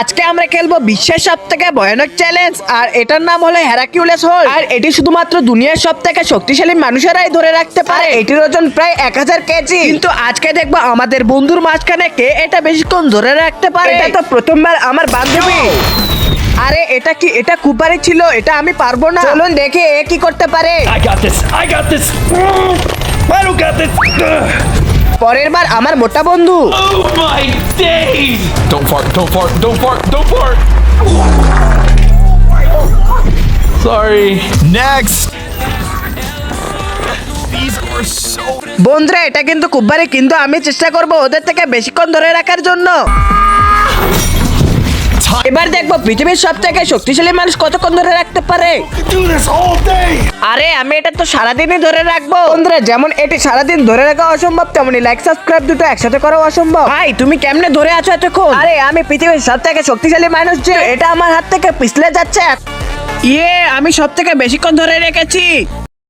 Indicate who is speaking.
Speaker 1: আজকে আমরা খেলব বিশ্বের সব থেকে ভয়ানক চ্যালেঞ্জ আর এটার নাম হলো হ্যারাকিউলাস হোল আর এটি শুধুমাত্র দুনিয়ার সব থেকে শক্তিশালী মানুষেরাই ধরে রাখতে পারে। এটির ওজন প্রায় এক হাজার কেজি কিন্তু আজকে দেখব আমাদের বন্ধুর মাঝখানে কে এটা বেশিক্ষণ ধরে রাখতে পারে। এটা তো প্রথমবার আমার বান্ধবী। আরে এটা কি এটা কুপারি ছিল? এটা আমি পারব না। চলুন দেখে এ কি করতে পারে।
Speaker 2: I got this. I got this. I don't got this.
Speaker 1: পরের বার আমার মোটা বন্ধু। বন্ধুরা এটা কিন্তু খুব কুব্বারে কিন্তু আমি চেষ্টা করব ওদের থেকে বেশিক্ষণ ধরে রাখার জন্য। এবার দেখব পৃথিবীর সব থেকে শক্তিশালী মানুষ কতক্ষণ ধরে রাখতে পারে! আরে আমি এটা তো সারাদিনই ধরে রাখব। বন্ধুরা যেমন এটি সারাদিন ধরে রাখা অসম্ভব তেমনি লাইক সাবস্ক্রাইব দুটো একসাথে করা অসম্ভব। ভাই তুমি কেমনে ধরে আছো এতক্ষণ? আরে আমি পৃথিবীর সব থেকে শক্তিশালী মানুষ যে এটা আমার হাত থেকে পিছলে যাচ্ছে। ইয়ে আমি সব থেকে বেশিক্ষণ ধরে রেখেছি।